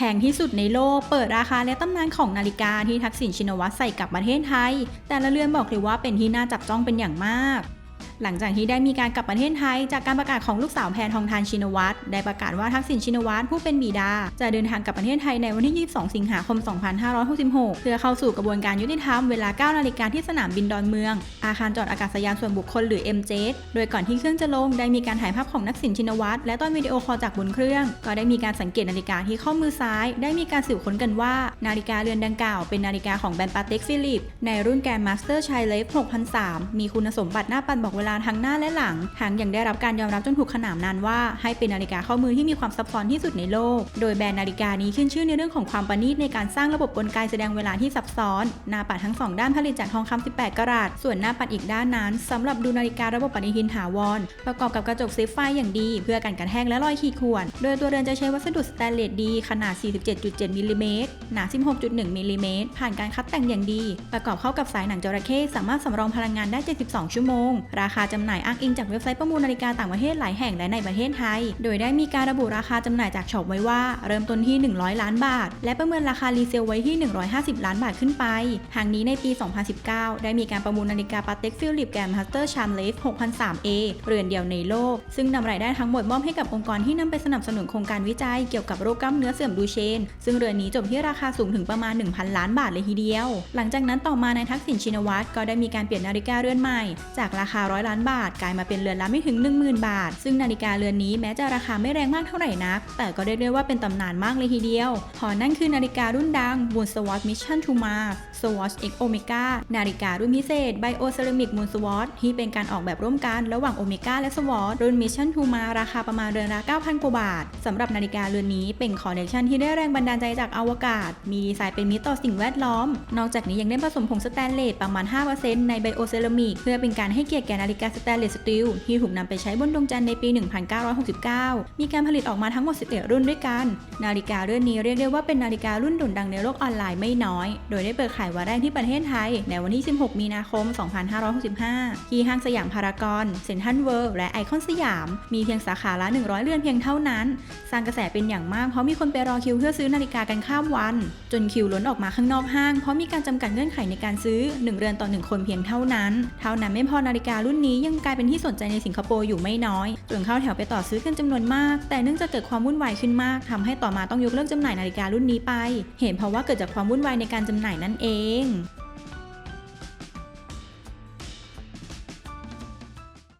แพงที่สุดในโลก เปิดราคาและตำนานของนาฬิกาที่ทักษิณชินวัตรใส่กลับประเทศไทย แต่ละเรือนบอกเลยว่าเป็นที่น่าจับจ้องเป็นอย่างมาก หลังจากที่ได้มีการกลับประเทศไทย จากการประกาศของลูกสาวแพนทองทานชินวัตรได้ประกาศว่าทักษิณชินวัตรผู้เป็นบิดา จะเดินทางกลับประเทศไทยในวันที่ 22 สิงหาคม 2566 เพื่อเข้าสู่กระบวนการยุติธรรมเวลา 9 นาฬิกาที่สนามบินดอนเมือง อาคารจอดอากาศยานส่วนบุคคลหรือ MJ โดยก่อนที่เครื่องจะลงได้มีการถ่ายภาพของนักสินชินวัตรและตอนวิดีโอคอลจากบนเครื่อง ก็ได้มีการสังเกตนาฬิกาที่ข้อมือซ้าย ได้มีการสืบค้นกันว่านาฬิกาเรือนดังกล่าวเป็นนาฬิกาของแบรนด์ปาเต็กฟิลิปในรุ่นแกรนด์มาสเตอร์ชัยเลฟ6003 มีคุณสมบัติหน้าปัดบอกเวลาทั้งหน้าและหลังทั้งยังได้รับการยอมรับจนถูกขนานนามว่า ให้เป็นนาฬิกาข้อมือที่มีความซับซ้อนที่สุดในโลก โดยแบรนด์นาฬิกานี้ขึ้นชื่อในเรื่องของความประณีตในการสร้างระบบกลไกแสดงเวลาที่ซับซ้อน หน้าปัดทั้งสองด้านผลิตจากทองคำ18กะรัต ส่วนหน้าปัดอีกด้านนั้นสำหรับดูนาฬิการะบบปฏิทินถาวร ประกอบกับกระจกเซฟไฟอย่างดี เพื่อกันกระแทกและรอยขีดข่วน โดยตัวเรือนจะใช้วัสดุสแตนเลสดีขนาด 47.7 มิลลิเมตร หนา 16.1 มิลลิเมตร ผ่านการคัดแต่งอย่างดี ประกอบเข้ากับสายหนังจระเข้สามารถสำรองพลังงานได้ 72 ชั่วโมง ราคาาจำหน่ายอ้างอิงจากเว็บไซต์ประมูลนาฬิกาต่างประเทศหลายแห่งและในประเทศไทย โดยได้มีการระบุราคาจำหน่ายจากช็อปไว้ว่า เริ่มต้นที่ 100 ล้านบาท และประเมินราคารีเซลไว้ที่ 150 ล้านบาทขึ้นไป ทางนี้ในปี 2019 ได้มีการประมูลนาฬิกาปาเต็กฟิลิปแกรนด์มาสเตอร์ชามเลฟ 6003A เรือนเดียวในโลก ซึ่งนำรายได้ทั้งหมดมอบให้กับองค์กรที่นำไปสนับสนุนโครงการวิจัยเกี่ยวกับโรคกล้ามเนื้อเสื่อมดูเชน ซึ่งเรือนนี้จบที่ราคาสูงถึงประมาณ 1,000 ล้านบาทเลยทีเดียว หลังจากนั้นต่อมาในทักษิณชินวัตรก็ได้มีการเปลี่ยนนาฬิกาเรือนใหม่จากราคาร้อยล้านบาท กลายมาเป็นเรือนละไม่ถึง 10,000 บาท ซึ่งนาฬิกาเรือนนี้แม้จะราคาไม่แรงมากเท่าไหร่นัก แต่ก็เรียกได้ว่าเป็นตำนานมากเลยทีเดียว พอนั่นคือนาฬิการุ่นดัง Moon Swatch Mission to Mars Swatch X Omega นาฬิการุ่นพิเศษ Bio Ceramic Moon Swatch ที่เป็นการออกแบบร่วมกันระหว่าง Omega และ Swatch รุ่น Mission to Mars ราคาประมาณเรือนละ9,000 กว่าบาทสำหรับนาฬิกาเรือนนี้เป็นคอลเลคชันที่ได้แรงบันดาลใจจากอวกาศ มีดีไซน์เป็นมิตรต่อสิ่งแวดล้อม นอกจากนี้ยังได้ผสมผงสแตนเลสประมาณ 5%ใน Bio Ceramic เพื่อเป็นการให้เกียรติแก่นาฬิกาสแตนเลสสตีลที่ถูกนำไปใช้บนดวงจันทร์ในปี 1969 มีการผลิตออกมาทั้งหมด 11 รุ่นด้วยกัน นาฬิกาเรือนนี้เรียกได้ว่าเป็นนาฬิการุ่นโด่งดังในโลกออนไลน์ไม่น้อย โดยได้เปิดขายวันแรกที่ประเทศไทย ในวันที่ 16 มีนาคม 2565 ที่ห้างสยามพารากอนเซ็นทรัลเวิลด์และไอคอนสยาม มีเพียงสาขาละ 100 เรือนเพียงเท่านั้น สร้างกระแสเป็นอย่างมากเพราะมีคนไปรอคิวเพื่อซื้อนาฬิกากันข้ามวัน จนคิวล้นออกมาข้างนอกห้างเพราะมีการจำกัดเงื่อนไขในการซื้อ 1 เรือนต่อ 1 คนเพียงเท่านั้น เท่านั้นไม่พอนาฬิการุ่นนี้ยังกลายเป็นที่สนใจในสิงคโปร์อยู่ไม่น้อยจนเข้าแถวไปต่อซื้อกันจำนวนมาก แต่เนื่องจากเกิดความวุ่นวายขึ้นมากทำให้ต่อมาต้องยกเลิกจำหน่ายนาฬิการุ่นนี้ไป เห็นเพราะว่าเกิดจากความวุ่นวายในการจำหน่ายนั่นเอง